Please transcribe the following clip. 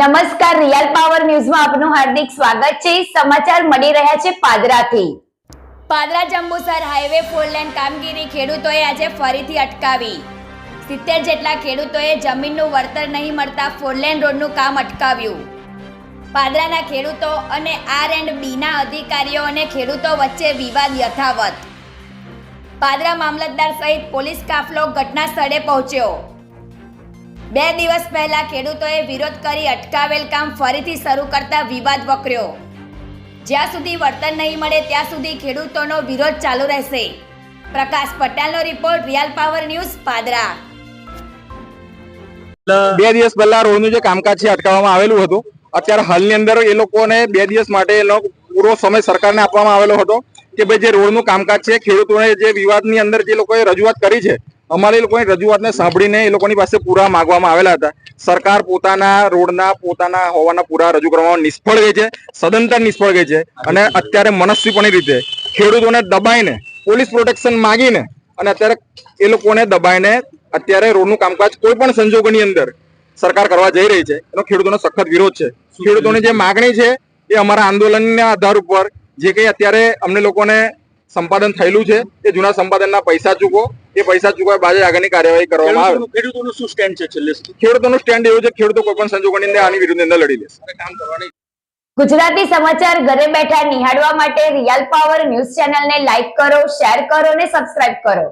નમસ્કાર real power ન્યૂઝમાં આપનું હાર્દિક સ્વાગત છે. સમાચાર મળી રહ્યા છે પાદરાથી. Padra Jambusar highway four lane કામગીરી ખેડૂતોએ આજે ફરીથી અટકાવી. સિત્તેર જેટલા ખેડૂતોએ જમીનનું વળતર નહીં મળતા ફોર લેન રોડનું કામ અટકાવ્યું. પાદરાના ખેડૂતો અને આર એન્ડ બીના અધિકારીઓ અને ખેડૂતો વચ્ચે વિવાદ યથાવત. પાદરા મામલતદાર સહિત પોલીસ કાફલો ઘટના સ્થળે પહોંચ્યો. બે દિવસ પહેલા ખેડૂતોએ વિરોધ કરી અટકાવેલ કામ ફરીથી શરૂ કરતા વિવાદ વકર્યો. જ્યાં સુધી વળતર નહીં મળે ત્યાં સુધી ખેડૂતોનો વિરોધ ચાલુ રહેશે. પ્રકાશ પટેલનો report real power news Padra. બે દિવસ પહેલા રોડનું જે કામકાજ છે અટકાવવામાં આવેલું હતું, અત્યારે હાલની અંદર એ લોકોને બે દિવસ માટે એનો પૂરો સમય સરકારને આપવામાં આવેલો હતો કે ભાઈ જે રોડનું કામકાજ છે, ખેડૂતોને જે વિવાદની અંદર જે લોકોએ રજૂઆત કરી છે અમારે એ લોકોની રજૂઆતને સાંભળીને એ લોકોની પાસે પૂરા માંગવામાં આવેલા હતા. સરકાર પોતાના રોડના પોતાના હોવાના પૂરા રજૂ કરવામાં નિષ્ફળ ગઈ છે સદંતર નિષ્ફળ ગઈ છે અને અત્યારે મનસ્વીપણી રીતે ખેડૂતોને દબાઈને પોલીસ પ્રોટેક્શન માંગીને અને અત્યારે એ લોકોને દબાઈને અત્યારે રોડનું કામકાજ કોઈ પણ સંજોગોની અંદર સરકાર કરવા જઈ રહી છે. એનો ખેડૂતોનો સખત વિરોધ છે. ખેડૂતોની જે માગણી છે એ અમારા આંદોલનના આધાર ઉપર જે કંઈ અત્યારે અમને લોકોને સંપાદન થયેલું છે એ જૂના સંપાદનના પૈસા ચૂકો એ પૈસા ચૂકવ્યા બાદ આગળની કાર્યવાહી કરવામાં આવે. ખેડૂતોનું શું સ્ટેન્ડ છે છેલ્લે ખેડૂતોનું સ્ટેન્ડ એવું છે ખેડૂતો કોઈ પણ સંજોગોની અંદર આની વિરુદ્ધ અંદર લડી લેશે. કામ કરવાની ગુજરાતી સમાચાર ઘરે બેઠા નિહાળવા માટે રિયલ પાવર ન્યૂઝ ચેનલને લાઈક કરો શેર કરો અને સબસ્ક્રાઇબ કરો.